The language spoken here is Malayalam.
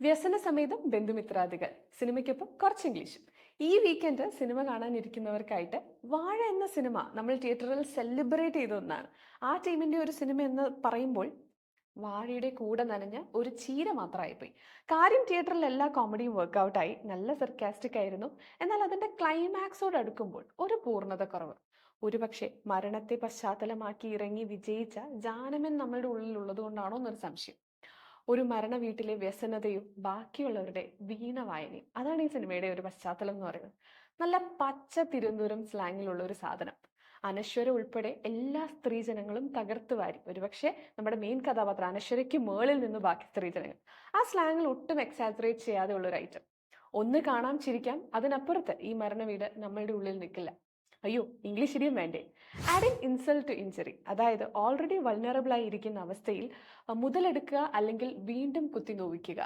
വ്യസന സമേതം ബന്ധുമിത്രാദികൾ. സിനിമയ്ക്കൊപ്പം കുറച്ച് ഇംഗ്ലീഷും. ഈ വീക്കെൻഡ് സിനിമ കാണാനിരിക്കുന്നവർക്കായിട്ട് വാഴ എന്ന സിനിമ നമ്മൾ തിയേറ്ററിൽ സെലിബ്രേറ്റ് ചെയ്ത ഒന്നാണ്. ആ ടീമിന്റെ ഒരു സിനിമ എന്ന് പറയുമ്പോൾ വാഴയുടെ കൂടെ നനഞ്ഞ ഒരു ചീര മാത്രമായിപ്പോയി. കാര്യം തിയേറ്ററിൽ എല്ലാ കോമഡിയും വർക്കൗട്ടായി നല്ല സർക്കാസ്റ്റിക് ആയിരുന്നു. എന്നാൽ അതിന്റെ ക്ലൈമാക്സോട് അടുക്കുമ്പോൾ ഒരു പൂർണത കുറവ്. ഒരുപക്ഷെ മരണത്തെ പശ്ചാത്തലമാക്കി ഇറങ്ങി വിജയിച്ച ജാനമൻ നമ്മളുടെ ഉള്ളിൽ കൊണ്ടാണോ എന്നൊരു സംശയം. ഒരു മരണ വീട്ടിലെ വ്യസനതയും ബാക്കിയുള്ളവരുടെ വീണ വായനയും അതാണ് ഈ സിനിമയുടെ ഒരു പശ്ചാത്തലം എന്ന് പറയുന്നത്. നല്ല പച്ച തിരുവനന്തപുരം സ്ലാങ്ങിലുള്ള ഒരു സാധനം. അനശ്വര ഉൾപ്പെടെ എല്ലാ സ്ത്രീജനങ്ങളും തകർത്തു വാരി ഒരുപക്ഷെ നമ്മുടെ മെയിൻ കഥാപാത്രം അനശ്വരയ്ക്ക് മേളിൽ നിന്ന് ബാക്കി സ്ത്രീജനങ്ങൾ. ആ സ്ലാങ്ങിൽ ഒട്ടും എക്സാജറേറ്റ് ചെയ്യാതെ ഉള്ള ഒരു ഐറ്റം ഒന്ന് കാണാം ചിരിക്കാം അതിനപ്പുറത്ത് ഈ മരണ വീട് നമ്മളുടെ ഉള്ളിൽ നിൽക്കില്ല. അയ്യോ ഇംഗ്ലീഷ് ഇടിയും വേണ്ടേ? ആഡിങ് ഇൻസൾട്ട് ടു ഇഞ്ചറി അതായത് ഓൾറെഡി വൾനറബിൾ ആയി ഇരിക്കുന്ന അവസ്ഥയിൽ മുതലെടുക്കുക അല്ലെങ്കിൽ വീണ്ടും കുത്തി നോവിക്കുക.